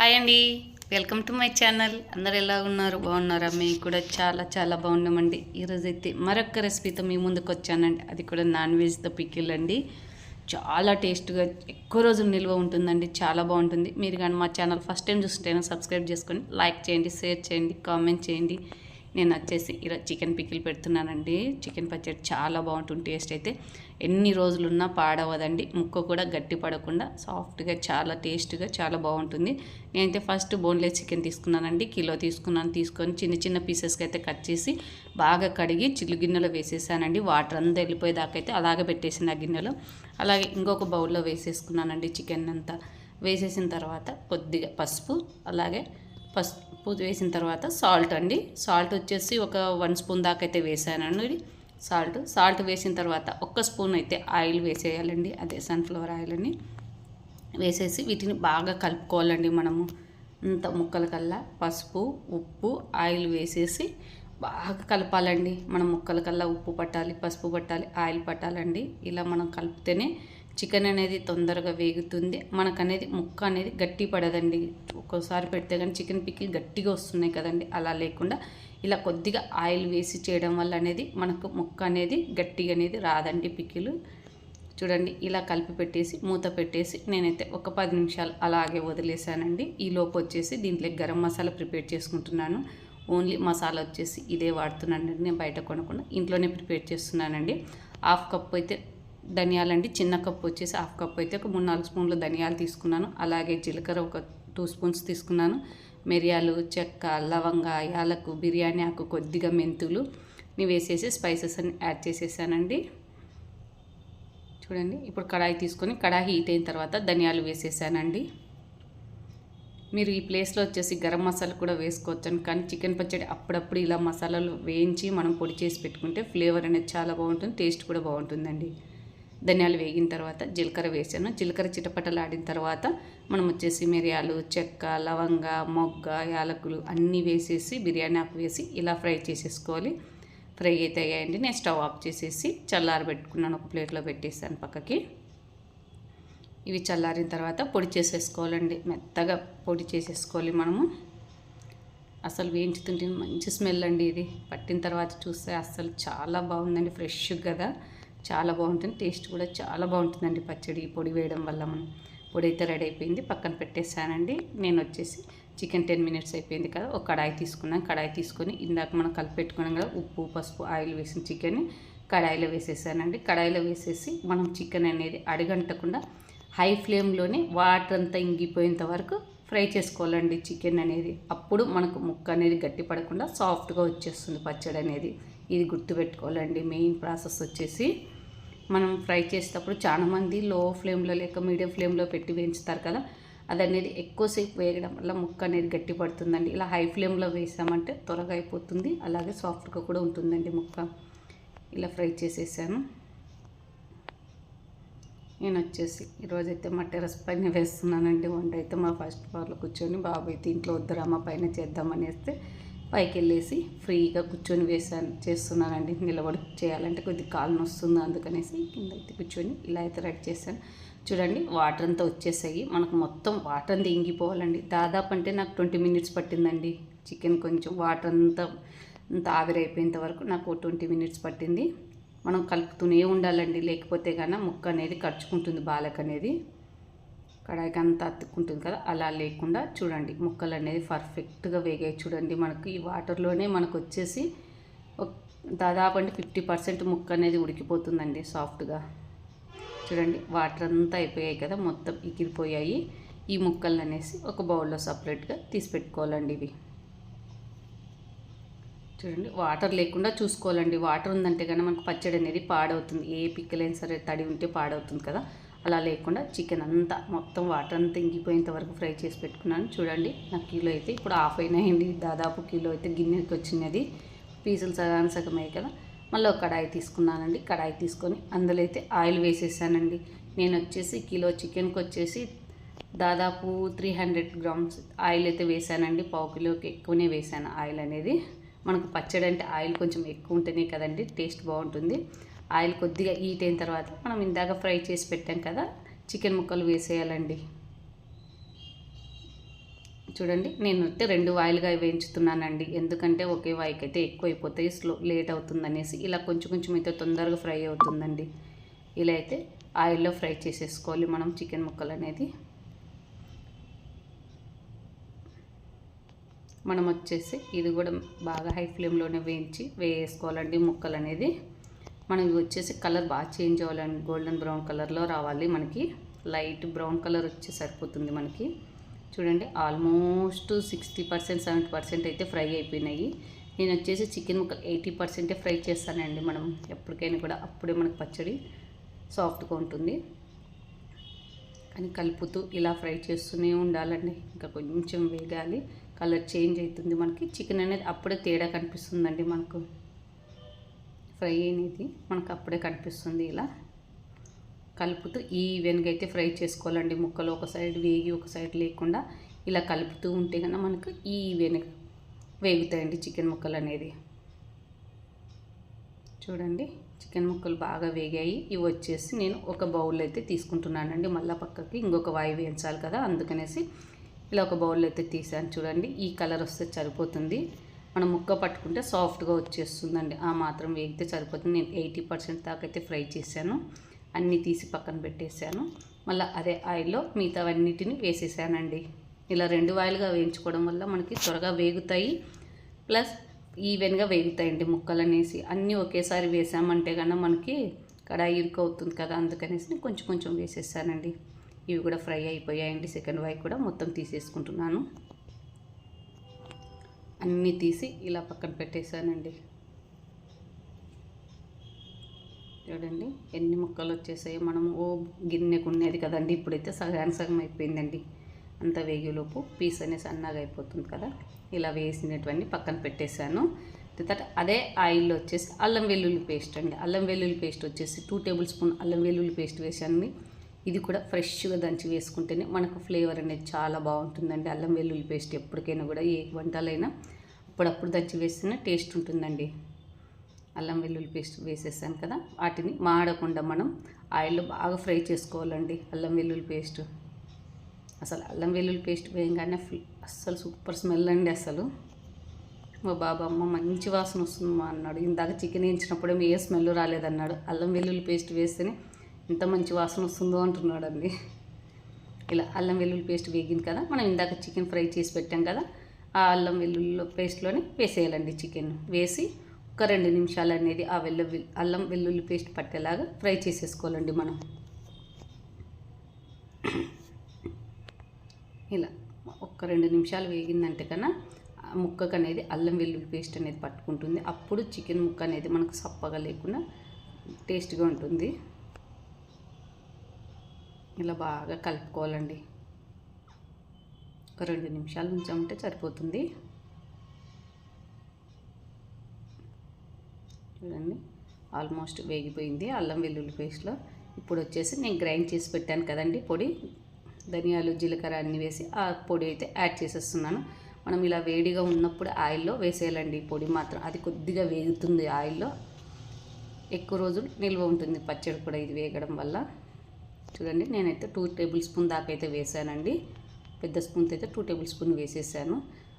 Hi అండి. Welcome to my channel. అందరు ఎలా ఉన్నారు? బాగున్నారా? మేము కూడా చాలా చాలా బాగున్నామండి. ఈరోజైతే మరొక రెసిపీతో మీ ముందుకు వచ్చానండి. అది కూడా నాన్ వెజ్తో పికిల్ అండి. చాలా టేస్ట్గా ఎక్కువ రోజులు నిల్వ ఉంటుందండి. చాలా బాగుంటుంది. మీరు కానీ మా ఛానల్ ఫస్ట్ టైం చూస్తుంటేనే సబ్స్క్రైబ్ చేసుకొని లైక్ చేయండి షేర్ చేయండి కామెంట్ చేయండి. నేను వచ్చేసి ఇలా చికెన్ పికిల్ పెడుతున్నానండి. చికెన్ పచ్చడి చాలా బాగుంటుంది టేస్ట్ అయితే. ఎన్ని రోజులున్నా పాడవదండి. ముక్క కూడా గట్టి పడకుండా సాఫ్ట్గా చాలా టేస్ట్గా చాలా బాగుంటుంది. నేనైతే ఫస్ట్ బోన్లెస్ చికెన్ తీసుకున్నానండి. కిలో తీసుకున్నాను. తీసుకొని చిన్న చిన్న పీసెస్కి అయితే కట్ చేసి బాగా కడిగి చిల్లు గిన్నెలో వేసేసానండి. వాటర్ అంతా వెళ్ళిపోయేదాకైతే అయితే అలాగే పెట్టేసింది ఆ గిన్నెలో. అలాగే ఇంకొక బౌల్లో వేసేసుకున్నానండి చికెన్ అంతా. వేసేసిన తర్వాత కొద్దిగా పసుపు అలాగే పసుపు వేసిన తర్వాత సాల్ట్ అండి. సాల్ట్ వచ్చేసి ఒక వన్ స్పూన్ దాకా అయితే వేసానండి. సాల్ట్ సాల్ట్ వేసిన తర్వాత ఒక్క స్పూన్ అయితే ఆయిల్ వేసేయాలండి. అదే సన్ఫ్లవర్ ఆయిల్ అని వేసేసి వీటిని బాగా కలుపుకోవాలండి మనము. అంత ముక్కలకల్లా పసుపు ఉప్పు ఆయిల్ వేసేసి బాగా కలపాలండి. మనం ముక్కలకల్లా ఉప్పు పట్టాలి పసుపు పట్టాలి ఆయిల్ పట్టాలండి. ఇలా మనం కలిపితేనే చికెన్ అనేది తొందరగా వేగుతుంది. మనకు అనేది ముక్క అనేది గట్టి పడదండి. ఒక్కోసారి పెడితే కానీ చికెన్ పిక్కిలు గట్టిగా వస్తున్నాయి కదండి. అలా లేకుండా ఇలా కొద్దిగా ఆయిల్ వేసి చేయడం వల్ల అనేది మనకు ముక్క అనేది గట్టిగా అనేది రాదండి పిక్కిలు. చూడండి ఇలా కలిపి పెట్టేసి మూత పెట్టేసి నేనైతే ఒక పది నిమిషాలు అలాగే వదిలేసానండి. ఈ లోపు వచ్చేసి దీంట్లో గరం మసాలా ప్రిపేర్ చేసుకుంటున్నాను. ఓన్లీ మసాలా వచ్చేసి ఇదే వాడుతున్నానండి. నేను బయట కొనకుండా ఇంట్లోనే ప్రిపేర్ చేస్తున్నానండి. హాఫ్ కప్ అయితే ధనియాలండి. చిన్న కప్ వచ్చేసి హాఫ్ కప్ అయితే ఒక మూడు నాలుగు స్పూన్లు ధనియాలు తీసుకున్నాను. అలాగే జీలకర్ర ఒక టూ స్పూన్స్ తీసుకున్నాను. మిరియాలు చెక్క లవంగ యాలకు బిర్యానీ ఆకు కొద్దిగా మెంతులు. ని వేసేసి స్పైసెస్ అన్ని యాడ్ చేసేసానండి. చూడండి ఇప్పుడు కడాయి తీసుకొని కడాయి హీట్ అయిన తర్వాత ధనియాలు వేసేసానండి. మీరు ఈ ప్లేస్లో వచ్చేసి గరం మసాలా కూడా వేసుకోవచ్చండి కానీ చికెన్ పచ్చడి అప్పుడప్పుడు ఇలా మసాలాలు వేయించి మనం పొడి చేసి పెట్టుకుంటే ఫ్లేవర్ అనేది చాలా బాగుంటుంది టేస్ట్ కూడా బాగుంటుందండి. ధనియాలు వేగిన తర్వాత జీలకర్ర వేసాను. జీలకర్ర చిటపటలు ఆడిన తర్వాత మనం వచ్చేసి మిరియాలు చెక్క లవంగ మొగ్గ యాలకులు అన్నీ వేసేసి బిర్యానీ ఆకు వేసి ఇలా ఫ్రై చేసేసుకోవాలి. ఫ్రై అయితే అయ్యాయండి. నేను స్టవ్ ఆఫ్ చేసేసి చల్లారబెట్టుకున్నాను ఒక ప్లేట్లో పెట్టేసాను పక్కకి. ఇవి చల్లారిన తర్వాత పొడి చేసేసుకోవాలండి. మెత్తగా పొడి చేసేసుకోవాలి మనము. అసలు వేయించుతుంటే మంచి స్మెల్ అండి ఇది. పట్టిన తర్వాత చూస్తే అసలు చాలా బాగుందండి. ఫ్రెష్ కదా. చాలా బాగుంటుంది. టేస్ట్ కూడా చాలా బాగుంటుందండి పచ్చడి. పొడి వేయడం వల్ల మనం పొడి అయితే రెడీ అయిపోయింది. పక్కన పెట్టేసానండి నేను వచ్చేసి చికెన్ టెన్ మినిట్స్ అయిపోయింది కదా ఒక కడాయి తీసుకున్నాను. కడాయి తీసుకొని ఇందాక మనం కలిపెట్టుకున్నాం కదా ఉప్పు పసుపు ఆయిల్ వేసిన చికెన్ని కడాయిలో వేసేసానండి. కడాయిలో వేసేసి మనం చికెన్ అనేది అడిగంటకుండా హై ఫ్లేమ్లోనే వాటర్ అంతా ఇంగిపోయేంత వరకు ఫ్రై చేసుకోవాలండి చికెన్ అనేది. అప్పుడు మనకు ముక్క అనేది గట్టి పడకుండా సాఫ్ట్గా వచ్చేస్తుంది పచ్చడి అనేది. ఇది గుర్తుపెట్టుకోవాలండి. మెయిన్ ప్రాసెస్ వచ్చేసి మనం ఫ్రై చేసేటప్పుడు చాలామంది లో ఫ్లేమ్లో లేక మీడియం ఫ్లేమ్లో పెట్టి వేయించుతారు కదా అది అనేది ఎక్కువసేపు వేయడం వల్ల ముక్క అనేది గట్టి పడుతుందండి. ఇలా హై ఫ్లేమ్లో వేసామంటే త్వరగా అయిపోతుంది. అలాగే సాఫ్ట్గా కూడా ఉంటుందండి ముక్క. ఇలా ఫ్రై చేసేసాను. నేను వచ్చేసి ఈరోజైతే మా టెరస్ పైన వేస్తున్నానండి. వంట అయితే మా ఫస్ట్ ఫ్లోర్లో కూర్చొని బాబు అయితే ఇంట్లో వద్దురామా పైన చేద్దామని వేస్తే పైకి వెళ్ళేసి ఫ్రీగా కూర్చొని వేసాను చేస్తున్నానండి. నిలబడి చేయాలంటే కొద్దిగా కాలు నొస్తుంది అందుకనేసి కింద అయితే కూర్చొని ఇలా అయితే రెడీ చేశాను. చూడండి వాటర్ అంతా వచ్చేసాయి. మనకు మొత్తం వాటర్ అంతా ఇంగిపోవాలండి. దాదాపు అంటే నాకు ట్వంటీ మినిట్స్ పట్టిందండి చికెన్ కొంచెం. వాటర్ అంతా అంత ఆవిరైపోయేంత వరకు నాకు ట్వంటీ మినిట్స్ పట్టింది. మనం కలుపుతూనే ఉండాలండి. లేకపోతే కన్నా ముక్క అనేది ఖర్చుకుంటుంది బాలక్ అనేది కడాయికి అంతా అతుక్కుంటుంది కదా అలా లేకుండా చూడండి. ముక్కలు అనేది పర్ఫెక్ట్గా వేగాయి చూడండి మనకు. ఈ వాటర్లోనే మనకు వచ్చేసి దాదాపు అంటే ఫిఫ్టీ పర్సెంట్ ముక్క అనేది ఉడికిపోతుందండి సాఫ్ట్గా. చూడండి వాటర్ అంతా అయిపోయాయి కదా మొత్తం ఇగిరిపోయాయి ఈ ముక్కలు అనేసి ఒక బౌల్లో సపరేట్గా తీసి పెట్టుకోవాలండి ఇవి. చూడండి వాటర్ లేకుండా చూసుకోవాలండి. వాటర్ ఉందంటే కానీ మనకు పచ్చడి అనేది పాడవుతుంది. ఏ పిక్కలైనా సరే తడి ఉంటే పాడవుతుంది కదా. అలా లేకుండా చికెన్ అంతా మొత్తం వాటర్ అంతా ఇంగిపోయేంత వరకు ఫ్రై చేసి పెట్టుకున్నాను. చూడండి నాకు కిలో అయితే ఇప్పుడు హాఫ్ అయినాయండి. దాదాపు కిలో అయితే గిన్నెకి వచ్చినది. పీసులు సగానికి సగం కదా. మళ్ళీ ఒక కడాయి తీసుకున్నానండి. కడాయి తీసుకొని అందులో అయితే ఆయిల్ వేసేసానండి. నేను వచ్చేసి కిలో చికెన్కి వచ్చేసి దాదాపు త్రీ హండ్రెడ్ గ్రామ్స్ ఆయిల్ అయితే వేసానండి. పావు కిలోకి ఎక్కువనే వేసాను ఆయిల్ అనేది. మనకు పచ్చడి అంటే ఆయిల్ కొంచెం ఎక్కువ ఉంటేనే కదండి టేస్ట్ బాగుంటుంది. ఆయిల్ కొద్దిగా హీట్ అయిన తర్వాత మనం ఇందాక ఫ్రై చేసి పెట్టాం కదా చికెన్ ముక్కలు వేసేయాలండి. చూడండి నేను అయితే రెండు వాయిల్గా వేయించుతున్నానండి. ఎందుకంటే ఒకే వాయికి అయితే ఎక్కువ అయిపోతాయి స్లో లేట్ అవుతుందనేసి. ఇలా కొంచెం కొంచెం అయితే తొందరగా ఫ్రై అవుతుందండి. ఇలా అయితే ఆయిల్లో ఫ్రై చేసేసుకోవాలి మనం చికెన్ ముక్కలు అనేది. మనం వచ్చేసి ఇది కూడా బాగా హై ఫ్లేమ్లోనే వేయించి వేసుకోవాలండి ముక్కలు అనేది. మనం ఇవి వచ్చేసి కలర్ బాగా చేంజ్ అవ్వాలండి గోల్డెన్ బ్రౌన్ కలర్లో రావాలి మనకి. లైట్ బ్రౌన్ కలర్ వచ్చి సరిపోతుంది మనకి. చూడండి almost sixty percent seventy percent అయితే ఫ్రై అయిపోయినాయి. నేను వచ్చేసి చికెన్ ముక్కలు ఎయిటీ పర్సెంటే ఫ్రై చేస్తానండి మనం ఎప్పటికైనా కూడా. అప్పుడే మనకు పచ్చడి సాఫ్ట్గా ఉంటుంది. కానీ కలుపుతూ ఇలా ఫ్రై చేస్తూనే ఉండాలండి. ఇంకా కొంచెం వేగాలి. కలర్ చేంజ్ అవుతుంది మనకి. చికెన్ అనేది అప్పుడే తేడా కనిపిస్తుందండి మనకు. ఫ్రై అనేది మనకు అప్పుడే కనిపిస్తుంది ఇలా. కలుపుతూ ఈవెన్గా అయితే ఫ్రై చేసుకోవాలండి. ముక్కలు ఒక సైడ్ వేగి ఒక సైడ్ లేకుండా ఇలా కలుపుతూ ఉంటే కన్నా మనకు ఈవెన్గా వేగుతాయండి చికెన్ ముక్కలు అనేది. చూడండి చికెన్ ముక్కలు బాగా వేగాయి. ఇవి వచ్చేసి నేను ఒక బౌల్ అయితే తీసుకుంటున్నానండి. మళ్ళీ పక్కకి ఇంకొక వాయి వేయించాలి కదా అందుకనేసి ఇలా ఒక బౌల్ అయితే తీసాను. చూడండి ఈ కలర్ వస్తే సరిపోతుంది. మనం ముక్క పట్టుకుంటే సాఫ్ట్గా వచ్చేస్తుందండి. ఆ మాత్రం వేగితే సరిపోతుంది. నేను ఎయిటీ పర్సెంట్ దాకైతే అయితే ఫ్రై చేశాను. అన్నీ తీసి పక్కన పెట్టేశాను. మళ్ళీ అదే ఆయిల్లో మిగతావన్నిటిని వేసేసానండి. ఇలా రెండు ఆయిల్గా వేయించుకోవడం వల్ల మనకి త్వరగా వేగుతాయి. ప్లస్ ఈవెన్గా వేగుతాయండి ముక్కలు అనేసి అన్నీ ఒకేసారి వేసామంటే కన్నా మనకి కడాయి ఇరుకవుతుంది కదా అందుకనేసి కొంచెం కొంచెం వేసేసానండి. ఇవి కూడా ఫ్రై అయిపోయాయండి. సెకండ్ వై కూడా మొత్తం తీసేసుకుంటున్నాను. అన్నీ తీసి ఇలా పక్కన పెట్టేశానండి. చూడండి ఎన్ని ముక్కలు వచ్చేసాయో. మనము ఓ గిన్నెకు ఉండేది కదండి ఇప్పుడైతే సగానికి సగం అయిపోయిందండి. అంత వేగిలోపు పీస్ అనేది సన్నగా అయిపోతుంది కదా. ఇలా వేసినటువంటి పక్కన పెట్టేశాను. తర్వాత అదే ఆయిల్లో వచ్చేసి అల్లం వెల్లుల్లి పేస్ట్ అండి. అల్లం వెల్లుల్లి పేస్ట్ వచ్చేసి టూ టేబుల్ స్పూన్ అల్లం వెల్లుల్లి పేస్ట్ వేసాను ఇది కూడా ఫ్రెష్గా దంచి వేసుకుంటేనే మనకు ఫ్లేవర్ అనేది చాలా బాగుంటుందండి. అల్లం వెల్లుల్లి పేస్ట్ ఎప్పటికైనా కూడా ఏ వంటలైనా అప్పుడప్పుడు దంచి వేస్తేనే టేస్ట్ ఉంటుందండి. అల్లం వెల్లుల్లి పేస్ట్ వేసేసాను కదా వాటిని మాడకుండా మనం ఆయిల్లో బాగా ఫ్రై చేసుకోవాలండి అల్లం వెల్లుల్లి పేస్ట్. అసలు అల్లం వెల్లుల్లి పేస్ట్ వేయగానే అస్సలు సూపర్ స్మెల్ అండి అసలు. మా బాబా అమ్మ మంచి వాసన వస్తుందమ్మా అన్నాడు. ఇందాక చికెన్ వేయించినప్పుడే ఏ స్మెల్ రాలేదన్నాడు. అల్లం వెల్లుల్లి పేస్ట్ వేస్తేనే ఎంత మంచి వాసన వస్తుందో అంటున్నాడు అండి ఇలా అల్లం వెల్లుల్లి పేస్ట్ వేగింది కదా మనం ఇందాక చికెన్ ఫ్రై చేసి పెట్టాం కదా ఆ అల్లం వెల్లుల్లి పేస్ట్లోనే వేసేయాలండి చికెన్. వేసి ఒక రెండు నిమిషాలు అనేది ఆ వెల్లు అల్లం వెల్లుల్లి పేస్ట్ పట్టేలాగా ఫ్రై చేసేసుకోవాలండి మనం. ఇలా ఒక్క రెండు నిమిషాలు వేగిందంటే కన్నా ముక్కకు అనేది అల్లం వెల్లుల్లి పేస్ట్ అనేది పట్టుకుంటుంది. అప్పుడు చికెన్ ముక్క అనేది మనకు సప్పగా లేకుండా టేస్ట్గా ఉంటుంది. ఇలా బాగా కలుపుకోవాలండి. ఒక రెండు నిమిషాలు ఉంచామంటే సరిపోతుంది. చూడండి ఆల్మోస్ట్ వేగిపోయింది అల్లం వెల్లుల్లి పేస్ట్లో. ఇప్పుడు వచ్చేసి నేను గ్రైండ్ చేసి పెట్టాను కదండి పొడి. ధనియాలు జీలకర్ర అన్నీ వేసి ఆ పొడి అయితే యాడ్ చేసేస్తున్నాను. మనం ఇలా వేడిగా ఉన్నప్పుడు ఆయిల్లో వేసేయాలండి పొడి మాత్రం. అది కొద్దిగా వేగుతుంది ఆయిల్లో. ఎక్కువ రోజులు నిల్వ ఉంటుంది పచ్చడి కూడా ఇది వేగడం వల్ల. చూడండి నేనైతే టూ టేబుల్ స్పూన్ దాకా అయితే వేసానండి పెద్ద స్పూన్తో అయితే టూ టేబుల్ స్పూన్ వేసేసాను.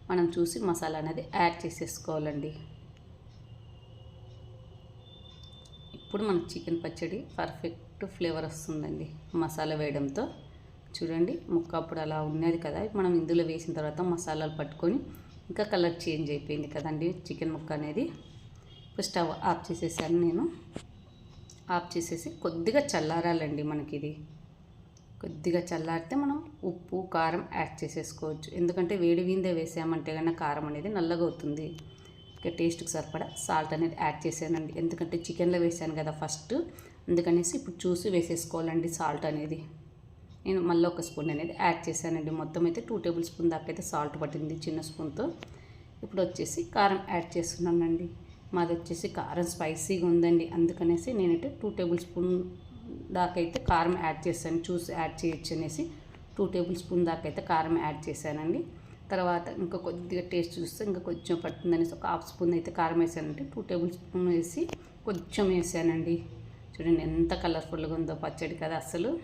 మనం చూసి మసాలా అనేది యాడ్ చేసేసుకోవాలండి. ఇప్పుడు మనకు చికెన్ పచ్చడి పర్ఫెక్ట్ ఫ్లేవర్ వస్తుందండి మసాలా వేయడంతో. చూడండి ముక్క అప్పుడు అలా ఉన్నది కదా. మనం ఇందులో వేసిన తర్వాత మసాలాలు పట్టుకొని ఇంకా కలర్ చేంజ్ అయిపోయింది కదండి చికెన్ ముక్క అనేది. ఇప్పుడు స్టవ్ ఆఫ్ చేసేసాను నేను. ఆఫ్ చేసేసి కొద్దిగా చల్లారాలండి మనకి ఇది కొద్దిగా చల్లారితే మనం ఉప్పు కారం యాడ్ చేసేసుకోవచ్చు. ఎందుకంటే వేడి విందే వేసామంటే కన్నా కారం అనేది నల్లగా అవుతుంది. ఇంకా టేస్ట్కి సరిపడా సాల్ట్ అనేది యాడ్ చేశానండి. ఎందుకంటే చికెన్లో వేసాను కదా ఫస్ట్. అందుకనేసి ఇప్పుడు చూసి వేసేసుకోవాలండి సాల్ట్ అనేది. నేను మళ్ళీ ఒక స్పూన్ అనేది యాడ్ చేశానండి. మొత్తం అయితే టూ టేబుల్ స్పూన్ దాకా అయితే సాల్ట్ పట్టింది చిన్న స్పూన్తో. ఇప్పుడు వచ్చేసి కారం యాడ్ చేస్తున్నానండి. మాది వచ్చేసి కారం స్పైసీగా ఉందండి. అందుకనేసి నేనైతే టూ టేబుల్ స్పూన్ దాకైతే కారం యాడ్ చేశాను. చూసి యాడ్ చేయొచ్చు అనేసి టూ టేబుల్ స్పూన్ దాకైతే కారం యాడ్ చేశానండి. తర్వాత ఇంకా కొద్దిగా టేస్ట్ చూస్తే ఇంకా కొంచెం పడుతుందనేసి ఒక హాఫ్ స్పూన్ అయితే కారం వేసానంటే టూ టేబుల్ స్పూన్ వేసి కొంచెం వేసానండి చూడండి ఎంత కలర్ఫుల్గా ఉందో పచ్చడి కదా అసలు.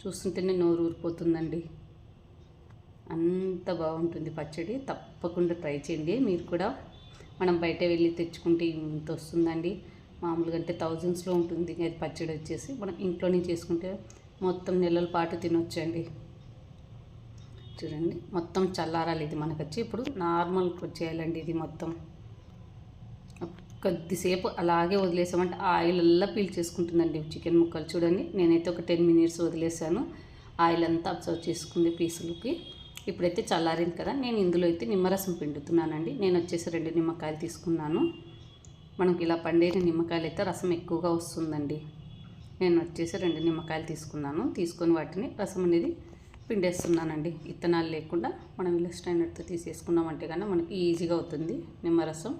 చూస్తుంటేనే నోరు ఊరిపోతుందండి. అంత బాగుంటుంది పచ్చడి. తప్పకుండా ట్రై చేయండి. మీరు కూడా మనం బయట వెళ్ళి తెచ్చుకుంటే ఇంత వస్తుందండి. మామూలుగా అంటే థౌజండ్స్లో ఉంటుంది. అది పచ్చడి వచ్చేసి మనం ఇంట్లోనే చేసుకుంటే మొత్తం నెలల పాటు తినొచ్చండి. చూడండి మొత్తం చల్లారాలి ఇది మనకు వచ్చి ఇప్పుడు నార్మల్ చేయాలండి ఇది మొత్తం. కొద్దిసేపు అలాగే వదిలేసామంటే ఆయిల్ అల్లా పీల్చేసుకుంటుందండి చికెన్ ముక్కలు. చూడండి నేనైతే ఒక టెన్ మినిట్స్ వదిలేసాను. ఆయిల్ అంతా అబ్జర్వ్ చేసుకుంది పీసులకి. ఇప్పుడైతే చల్లారింది కదా నేను ఇందులో అయితే నిమ్మరసం పిండుతున్నానండి. నేను వచ్చేసి రెండు నిమ్మకాయలు తీసుకున్నాను. మనకి ఇలా పండిన నిమ్మకాయలు అయితే రసం ఎక్కువగా వస్తుందండి. నేను వచ్చేసి రెండు నిమ్మకాయలు తీసుకున్నాను. తీసుకొని వాటిని రసం అనేది పిండేస్తున్నానండి. ఇత్తనాలు లేకుండా మనం ఇలా స్టాండర్డ్తో తీసేసుకున్నామంటే కానీ మనకి ఈజీగా అవుతుంది నిమ్మరసం.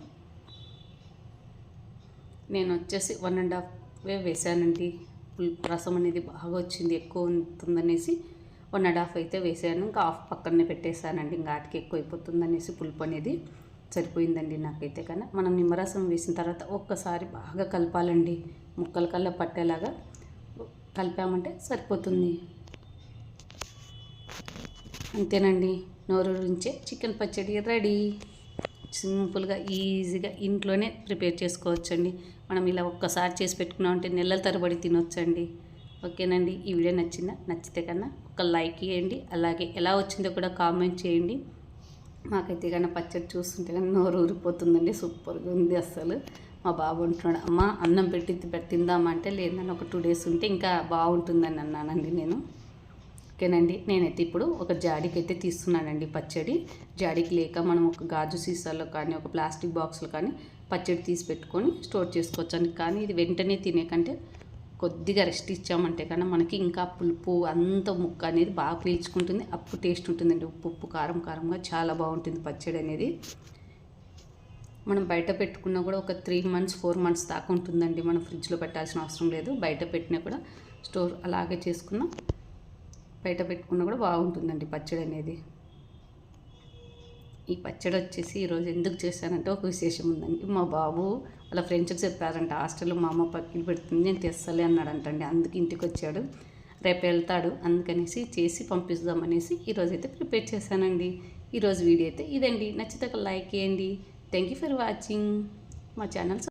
నేను వచ్చేసి వన్ అండ్ హాఫ్ వే వేసానండి రసం అనేది బాగా వచ్చింది ఎక్కువ ఉంటుందనేసి వన్ అండ్ హాఫ్ అయితే వేసాను. ఇంకా హాఫ్ పక్కనే పెట్టేశానండి. ఇంకా ఆటికి ఎక్కువ అయిపోతుంది అనేసి పులుపు అనేది సరిపోయిందండి నాకైతే కానీ. మనం నిమ్మరసం వేసిన తర్వాత ఒక్కసారి బాగా కలపాలండి. ముక్కల కల్లా పట్టేలాగా కలిపామంటే సరిపోతుంది. అంతేనండి. నోరు నుంచే చికెన్ పచ్చడి రెడీ. సింపుల్గా ఈజీగా ఇంట్లోనే ప్రిపేర్ చేసుకోవచ్చండి. మనం ఇలా ఒక్కసారి చేసి పెట్టుకున్నామంటే నెలల తరబడి తినొచ్చండి. ఓకేనండి ఈ వీడియో నచ్చిందా? నచ్చితే కన్నా ఒక లైక్ ఇవ్వండి అలాగే ఎలా వచ్చిందో కూడా కామెంట్ చేయండి. మాకైతే కన్నా పచ్చడి చూస్తుంటే కానీ నోరు ఊరిపోతుందండి సూపర్గా ఉంది అస్సలు. మా బాబు అంటున్నాడు అమ్మ అన్నం పెట్టి పెట్టిందామంటే లేదని ఒక టూ డేస్ ఉంటే ఇంకా బాగుంటుందని అన్నానండి నేను. ఓకేనండి నేనైతే ఇప్పుడు ఒక జాడీకి అయితే తీస్తున్నానండి పచ్చడి. జాడీకి లేక మనం ఒక గాజు సీసాలో కానీ ఒక ప్లాస్టిక్ బాక్స్లో కానీ పచ్చడి తీసి పెట్టుకొని స్టోర్ చేసుకోవచ్చండి. కానీ ఇది వెంటనే తినే కంటే కొద్దిగా రెస్ట్ ఇచ్చామంటే కన్నా మనకి ఇంకా పులుపు అంత ముక్క అనేది బాగా పీల్చుకుంటుంది. అప్పు టేస్ట్ ఉంటుందండి. ఉప్పు ఉప్పు కారం కారంగా చాలా బాగుంటుంది పచ్చడి అనేది. మనం బయట పెట్టుకున్నా కూడా ఒక త్రీ మంత్స్ ఫోర్ మంత్స్ దాకా ఉంటుందండి. మనం ఫ్రిడ్జ్లో పెట్టాల్సిన అవసరం లేదు. బయట పెట్టినా కూడా స్టోర్ అలాగే చేసుకున్నా బయట పెట్టుకున్నా కూడా బాగుంటుందండి పచ్చడి అనేది. ఈ పచ్చడి వచ్చేసి ఈరోజు ఎందుకు చేశానంటే ఒక విశేషం ఉందండి. మా బాబు వాళ్ళ ఫ్రెండ్స్కి చెప్పారంట హాస్టల్లో మా అమ్మ పక్కన పెడుతుంది నేను తెస్తలే అన్నాడంటండి. అందుకు ఇంటికి వచ్చాడు. రేపు వెళ్తాడు అందుకనేసి చేసి పంపిస్తామనేసి ఈరోజు అయితే ప్రిపేర్ చేశానండి. ఈరోజు వీడియో అయితే ఇదండి. నచ్చితే ఒక లైక్ చేయండి. Thank you for watching. మా ఛానల్